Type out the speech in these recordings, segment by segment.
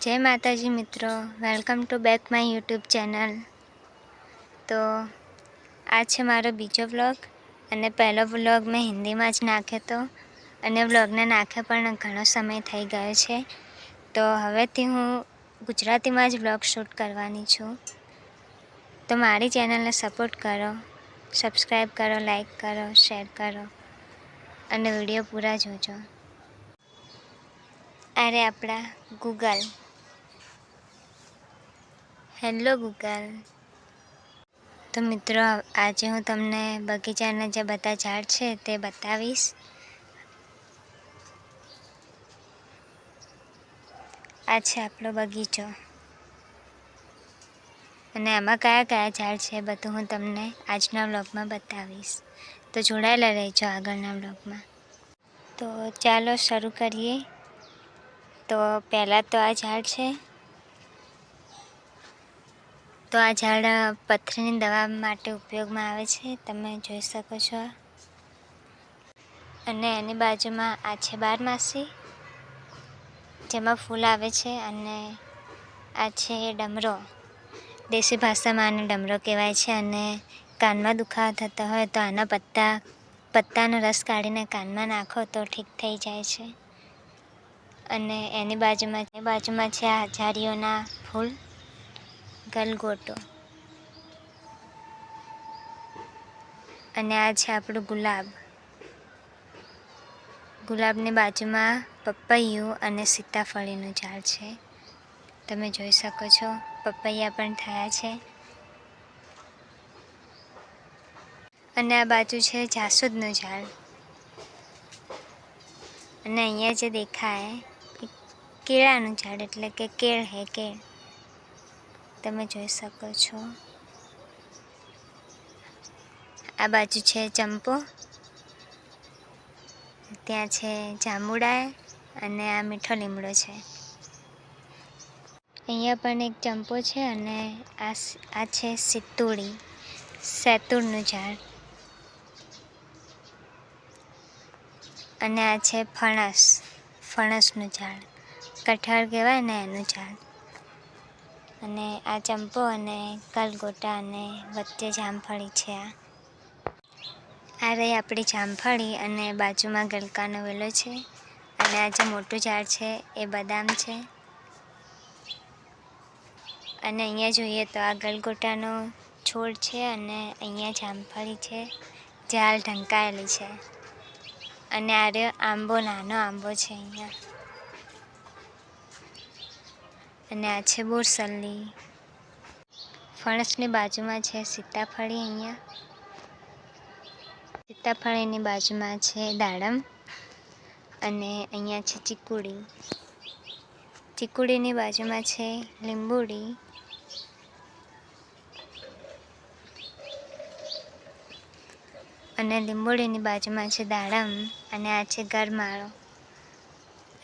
જય માતાજી મિત્રો welcome to back my YouTube channel તો આ છે મારો બીજો વ્લોગ અને પહેલો વ્લોગ મેં હિન્દીમાં જ નાખ્યો હતો અને વ્લોગને નાખે પણ ઘણો સમય થઈ ગયો છે. તો હવેથી હું ગુજરાતીમાં જ વ્લોગ શૂટ કરવાની છું. તો મારી ચેનલને સપોર્ટ કરો સબસ્ક્રાઈબ કરો લાઈક કરો શેર કરો, અને વીડિયો પૂરા જોજો. અરે આપણા ગૂગલ હેલો ગૂગલ. તો મિત્રો, આજે હું તમને બગીચાના જે બધા ઝાડ છે તે બતાવીશ. આ છે આપણો બગીચો. અને આમાં કયા કયા ઝાડ છે બધું હું તમને આજના વ્લોગમાં બતાવીશ. તો જોડાયેલા રહેજો આગળના વ્લોગમાં. તો ચાલો શરૂ કરીએ. તો પહેલાં તો આ ઝાડ છે. તો આ ઝાડ પથરીની દવા માટે ઉપયોગમાં આવે છે, તમે જોઈ શકો છો. અને એની બાજુમાં આ છે બારમાસી જેમાં ફૂલ આવે છે અને આ છે ડમરો. દેશી ભાષામાં આને ડમરો કહેવાય છે અને કાનમાં દુખાવો થતો હોય તો આના પત્તા, પત્તાનો રસ કાઢીને કાનમાં નાખો તો ઠીક થઈ જાય છે. અને એની બાજુમાં એ બાજુમાં છે આ ઝાડીઓના ફૂલ. ગલગોટો અને આ છે આપણું ગુલાબ. ગુલાબની બાજુમાં પપૈયું અને સીતાફળીનું ઝાડ છે. તમે જોઈ શકો છો, પપૈયા પણ થયા છે. અને આ બાજુ છે જાસૂદનું ઝાડ. અને અહીંયા જે દેખાય કેળાનું ઝાડ, એટલે કે કેળ હે કેળ. તમે જોઈ શકો છો. આ બાજુ છે ચંપો. ત્યાં છે જાંબુડા અને આ મીઠો લીમડો છે. અહીંયા પણ એક ચંપો છે અને આ આ છે સિત્તુડી, સેતુડનું ઝાડ. અને આ છે ફણસ, ફણસનું ઝાડ. કઠાળ કહેવાય ને એનું ઝાડ. અને આ ચંપો અને કલગોટા અને વચ્ચે જામફળી છે આ. આ રહી આપણી જામફળી અને બાજુમાં ગલકાનો વેલો છે. અને આ જે મોટું ઝાડ છે એ બદામ છે. અને અહીંયા જોઈએ તો આ ગલગોટાનો છોડ છે અને અહીંયા જામફળી છે જે હાલ ઢંકાયેલી છે. અને આ રહ્યો આંબો, નાનો આંબો છે અહીંયા. અને આ છે બોરસલ્લી ફણસની બાજુમાં છે સીતાફળી અહીંયા. સીતાફળીની બાજુમાં છે દાડમ અને અહીંયા છે ચીકુડી. ચીકુડીની બાજુમાં છે લીંબુડી. અને લીંબોડીની બાજુમાં છે દાડમ અને આ છે ગરમાળો.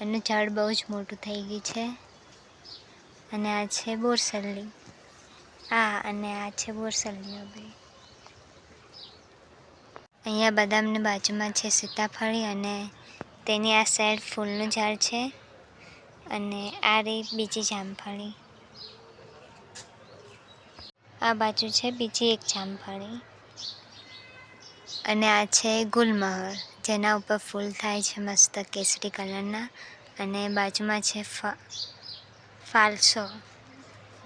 એનું ઝાડ બહુ જ મોટું થઈ ગયું છે. અને આ છે બોરસલ્લી. આ અને આ છે બોરસલ્લીઓ બે અહીંયા બદામની બાજુમાં છે સીતાફળી અને તેની આ સાઈડ ફૂલનું ઝાડ છે અને આ રહી બીજી જામફળી. આ બાજુ છે બીજી એક જામફળી. અને આ છે ગુલમહર, જેના ઉપર ફૂલ થાય છે મસ્ત કેસરી કલરના. અને બાજુમાં છે ફાલસો.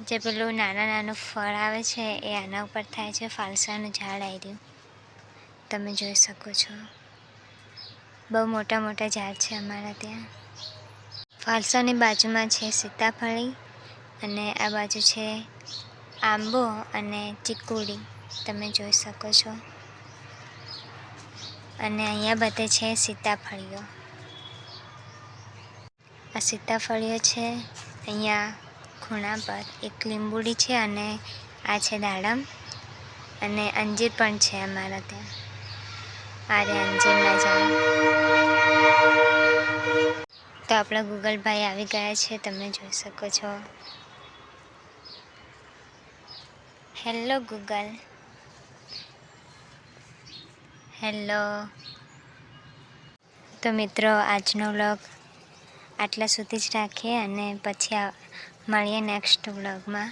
જે પેલું નાના નાનું ફળ આવે છે, એ આના ઉપર થાય છે, ફાલસાનું ઝાડ આવી રહ્યું. તમે જોઈ શકો છો. બહુ મોટા મોટા ઝાડ છે અમારા ત્યાં. ફાલસાની બાજુમાં છે સીતાફળી અને આ બાજુ છે આંબો અને ચીકુડી. તમે જોઈ શકો છો. અને અહીંયા બધે છે સીતાફળીઓ. આ સીતાફળીઓ છે અહીંયા ખૂણા પર એક લીંબુડી છે અને આ છે દાડમ અને અંજીર પણ છે અમારા ત્યાં. આ રે અંજીરના ઝાડ. તો આપણા ગૂગલભાઈ આવી ગયા છે, તમે જોઈ શકો છો. Hello Google. હેલો તો મિત્રો, આજનો વ્લોગ આટલા સુધી જ રાખીએ અને પછી મળીએ નેક્સ્ટ વ્લોગમાં